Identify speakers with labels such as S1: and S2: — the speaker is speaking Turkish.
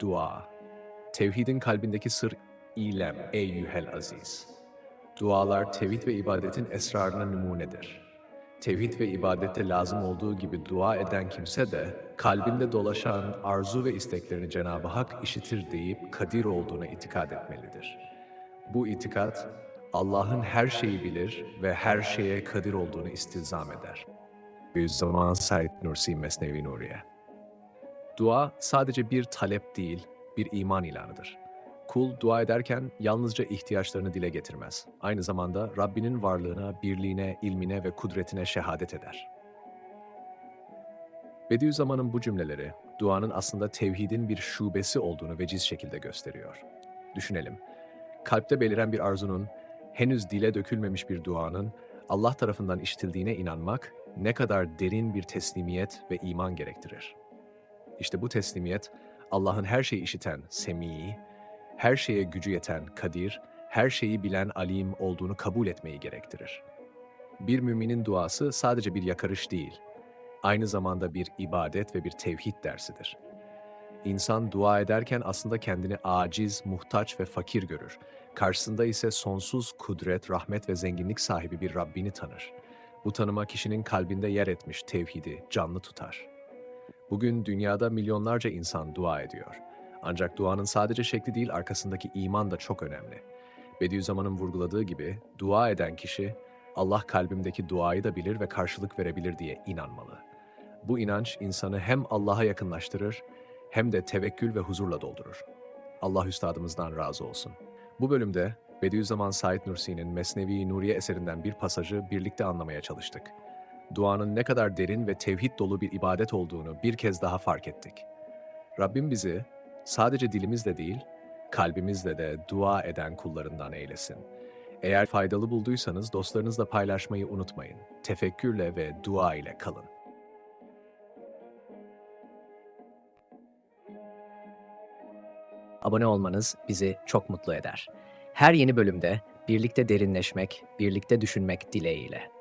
S1: Dua. Tevhidin kalbindeki sır ilem eyyühel aziz. Dualar tevhid ve ibadetin esrarına numunedir. Tevhid ve ibadette lazım olduğu gibi dua eden kimse de kalbinde dolaşan arzu ve isteklerini Cenab-ı Hak işitir deyip kadir olduğuna itikad etmelidir. Bu itikat Allah'ın her şeyi bilir ve her şeye kadir olduğunu istilzam eder. Bediüzzaman Said Nursi Mesnevi Nuriye Dua sadece bir talep değil, bir iman ilanıdır. Kul dua ederken yalnızca ihtiyaçlarını dile getirmez. Aynı zamanda Rabbinin varlığına, birliğine, ilmine ve kudretine şehadet eder. Bediüzzaman'ın bu cümleleri, duanın aslında tevhidin bir şubesi olduğunu veciz şekilde gösteriyor. Düşünelim, kalpte beliren bir arzunun, henüz dile dökülmemiş bir duanın, Allah tarafından işitildiğine inanmak, ne kadar derin bir teslimiyet ve iman gerektirir. İşte bu teslimiyet, Allah'ın her şeyi işiten Semî, her şeye gücü yeten Kadir, her şeyi bilen Alim olduğunu kabul etmeyi gerektirir. Bir müminin duası sadece bir yakarış değil, aynı zamanda bir ibadet ve bir tevhid dersidir. İnsan dua ederken aslında kendini aciz, muhtaç ve fakir görür. Karşısında ise sonsuz kudret, rahmet ve zenginlik sahibi bir Rabbini tanır. Bu tanıma kişinin kalbinde yer etmiş tevhidi canlı tutar. Bugün dünyada milyonlarca insan dua ediyor. Ancak duanın sadece şekli değil arkasındaki iman da çok önemli. Bediüzzaman'ın vurguladığı gibi dua eden kişi Allah kalbimdeki duayı da bilir ve karşılık verebilir diye inanmalı. Bu inanç insanı hem Allah'a yakınlaştırır hem de tevekkül ve huzurla doldurur. Allah üstadımızdan razı olsun. Bu bölümde Bediüzzaman Said Nursi'nin Mesnevi Nuriye eserinden bir pasajı birlikte anlamaya çalıştık. Duanın ne kadar derin ve tevhid dolu bir ibadet olduğunu bir kez daha fark ettik. Rabbim bizi sadece dilimizle değil, kalbimizle de dua eden kullarından eylesin. Eğer faydalı bulduysanız dostlarınızla paylaşmayı unutmayın. Tefekkürle ve dua ile kalın.
S2: Abone olmanız bizi çok mutlu eder. Her yeni bölümde birlikte derinleşmek, birlikte düşünmek dileğiyle.